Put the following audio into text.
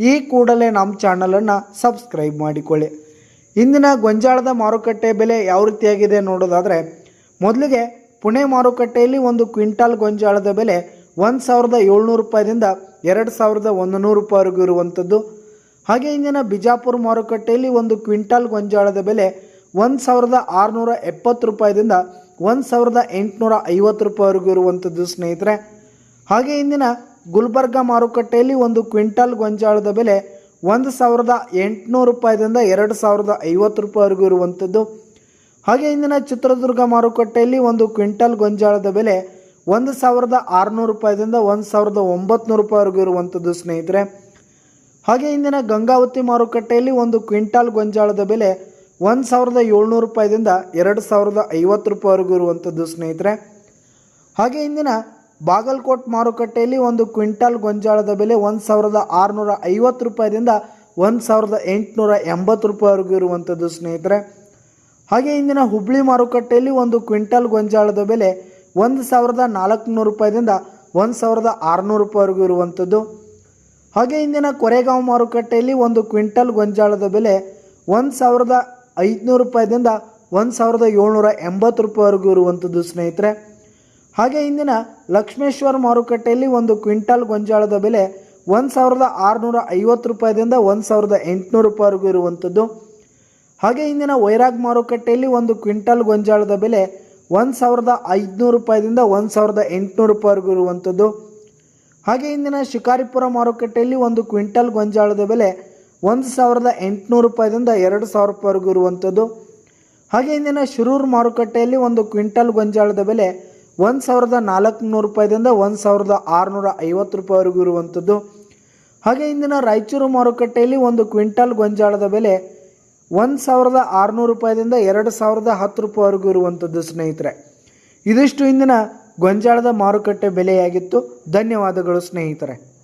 ಈ ಕೂಡಲೇ ನಮ್ಮ ಚಾನಲನ್ನು ಸಬ್ಸ್ಕ್ರೈಬ್ ಮಾಡಿಕೊಳ್ಳಿ. ಇಂದಿನ ಗೊಂಜಾಳದ ಮಾರುಕಟ್ಟೆ ಬೆಲೆ ಯಾವ ರೀತಿಯಾಗಿದೆ ನೋಡೋದಾದರೆ, ಮೊದಲಿಗೆ ಪುಣೆ ಮಾರುಕಟ್ಟೆಯಲ್ಲಿ ಒಂದು ಕ್ವಿಂಟಾಲ್ ಗೊಂಜಾಳದ ಬೆಲೆ ಒಂದು ಸಾವಿರದ ಏಳ್ನೂರು ರೂಪಾಯಿದಿಂದ ಎರಡು ಸಾವಿರದ ಒಂದು ನೂರು ರೂಪಾಯಿವರೆಗೂ ಇರುವಂಥದ್ದು. ಹಾಗೆ ಇಂದಿನ ಬಿಜಾಪುರ ಮಾರುಕಟ್ಟೆಯಲ್ಲಿ ಒಂದು ಕ್ವಿಂಟಾಲ್ ಗೊಂಜಾಳದ ಬೆಲೆ ಒಂದು ಸಾವಿರದ ಆರುನೂರ ಎಪ್ಪತ್ತು ರೂಪಾಯಿದಿಂದ ಒಂದು ಸಾವಿರದ ಎಂಟುನೂರ ಐವತ್ತು ರೂಪಾಯಿವರೆಗೂ ಇರುವಂಥದ್ದು ಸ್ನೇಹಿತರೆ. ಹಾಗೆ ಇಂದಿನ ಗುಲ್ಬರ್ಗ ಮಾರುಕಟ್ಟೆಯಲ್ಲಿ ಒಂದು ಕ್ವಿಂಟಾಲ್ ಗೊಂಜಾಳದ ಬೆಲೆ ಒಂದು ಸಾವಿರದ ಎಂಟುನೂರು ರೂಪಾಯಿದಿಂದ ಎರಡು ಸಾವಿರದ ಐವತ್ತು ರೂಪಾಯಿವರೆಗೂ ಇರುವಂಥದ್ದು. ಹಾಗೆ ಇಂದಿನ ಚಿತ್ರದುರ್ಗ ಮಾರುಕಟ್ಟೆಯಲ್ಲಿ ಒಂದು ಕ್ವಿಂಟಾಲ್ ಗೊಂಜಾಳದ ಬೆಲೆ ಒಂದು ಸಾವಿರದ ಆರುನೂರು ರೂಪಾಯಿದಿಂದ ಒಂದು ಸಾವಿರದ ಒಂಬತ್ತು ರೂಪಾಯಿವರೆಗೂ ಇರುವಂಥದ್ದು ಸ್ನೇಹಿತರೆ. ಹಾಗೆ ಇಂದಿನ ಗಂಗಾವತಿ ಮಾರುಕಟ್ಟೆಯಲ್ಲಿ ಒಂದು ಕ್ವಿಂಟಾಲ್ ಗೊಂಜಾಳದ ಬೆಲೆ ಒಂದು ಸಾವಿರದ ಏಳ್ನೂರು ರೂಪಾಯಿದಿಂದ ಎರಡು ಸಾವಿರದ ಐವತ್ತು ರೂಪಾಯಿವರೆಗೂ ಇರುವಂಥದ್ದು ಸ್ನೇಹಿತರೆ. ಹಾಗೆ ಇಂದಿನ ಬಾಗಲಕೋಟ್ ಮಾರುಕಟ್ಟೆಯಲ್ಲಿ ಒಂದು ಕ್ವಿಂಟಾಲ್ ಗೊಂಜಾಳದ ಬೆಲೆ ಒಂದು ಸಾವಿರದ ಆರುನೂರ ಐವತ್ತು ರೂಪಾಯಿದಿಂದ ಒಂದು ಸಾವಿರದ ಎಂಟುನೂರ ಎಂಬತ್ತು ರೂಪಾಯಿವರೆಗೂ ಇರುವಂಥದ್ದು ಸ್ನೇಹಿತರೆ. ಹಾಗೆ ಇಂದಿನ ಹುಬ್ಳಿ ಮಾರುಕಟ್ಟೆಯಲ್ಲಿ ಒಂದು ಕ್ವಿಂಟಾಲ್ ಗೊಂಜಾಳದ ಬೆಲೆ ಒಂದು ಸಾವಿರದ ನಾಲ್ಕುನೂರು ರೂಪಾಯಿದಿಂದ ಒಂದು ಸಾವಿರದ ಆರುನೂರು ರೂಪಾಯಿವರೆಗೂ ಇರುವಂಥದ್ದು ಹಾಗೆ ಇಂದಿನ ಕೊರೆಗಾಂವ್ ಮಾರುಕಟ್ಟೆಯಲ್ಲಿ ಒಂದು ಕ್ವಿಂಟಲ್ ಗೊಂಜಾಳದ ಬೆಲೆ ಒಂದು ಸಾವಿರದ ಐದುನೂರು ರೂಪಾಯಿದಿಂದ ಒಂದು ಸಾವಿರದ ಏಳ್ನೂರ ಎಂಬತ್ತು ರೂಪಾಯಿವರೆಗೂ ಇರುವಂಥದ್ದು ಸ್ನೇಹಿತರೆ. ಹಾಗೆ ಇಂದಿನ ಲಕ್ಷ್ಮೇಶ್ವರ ಮಾರುಕಟ್ಟೆಯಲ್ಲಿ ಒಂದು ಕ್ವಿಂಟಲ್ ಗೊಂಜಾಳದ ಬೆಲೆ ಒಂದು ಸಾವಿರದ ಆರುನೂರ ಐವತ್ತು ರೂಪಾಯಿದಿಂದ ಒಂದು ಸಾವಿರದ ಎಂಟುನೂರು ರೂಪಾಯಿವರೆಗೂ ಇರುವಂಥದ್ದು ಹಾಗೆ ಇಂದಿನ ವೈರಾಗ್ ಮಾರುಕಟ್ಟೆಯಲ್ಲಿ ಒಂದು ಕ್ವಿಂಟಲ್ ಗೊಂಜಾಳದ ಬೆಲೆ ಒಂದು ಸಾವಿರದ ಐದುನೂರು ರೂಪಾಯಿದಿಂದ ಒಂದು ಸಾವಿರದ ಎಂಟುನೂರು ರೂಪಾಯಿವರೆಗೂ ಇರುವಂಥದ್ದು ಹಾಗೆ ಇಂದಿನ ಶಿಕಾರಿಪುರ ಮಾರುಕಟ್ಟೆಯಲ್ಲಿ ಒಂದು ಕ್ವಿಂಟಲ್ ಗೊಂಜಾಳದ ಬೆಲೆ ಒಂದು ಸಾವಿರದ ಎಂಟುನೂರು ರೂಪಾಯಿದಿಂದ ಎರಡು ಸಾವಿರ ರೂಪಾಯಿವರೆಗೂ ಇರುವಂಥದ್ದು ಹಾಗೆ ಇಂದಿನ ಶಿರೂರು ಮಾರುಕಟ್ಟೆಯಲ್ಲಿ ಒಂದು ಕ್ವಿಂಟಲ್ ಗೊಂಜಾಳದ ಬೆಲೆ ಒಂದು ಸಾವಿರದ ನಾಲ್ಕುನೂರು ರೂಪಾಯಿದಿಂದ ಒಂದು ಸಾವಿರದ ಆರುನೂರ ಐವತ್ತು ರೂಪಾಯಿವರೆಗೂ ಇರುವಂಥದ್ದು. ಹಾಗೆ ಇಂದಿನ ರಾಯಚೂರು ಮಾರುಕಟ್ಟೆಯಲ್ಲಿ ಒಂದು ಕ್ವಿಂಟಾಲ್ ಗೊಂಜಾಳದ ಬೆಲೆ ಒಂದು ಸಾವಿರದ ಆರುನೂರು ರೂಪಾಯಿದಿಂದ ಎರಡು ಸಾವಿರದ ಹತ್ತು ರೂಪಾಯಿವರೆಗೂ ಇರುವಂಥದ್ದು ಸ್ನೇಹಿತರೆ. ಇದಿಷ್ಟು ಇಂದಿನ ಗೊಂಜಾಳದ ಮಾರುಕಟ್ಟೆ ಬೆಲೆಯಾಗಿತ್ತು. ಧನ್ಯವಾದಗಳು ಸ್ನೇಹಿತರೆ.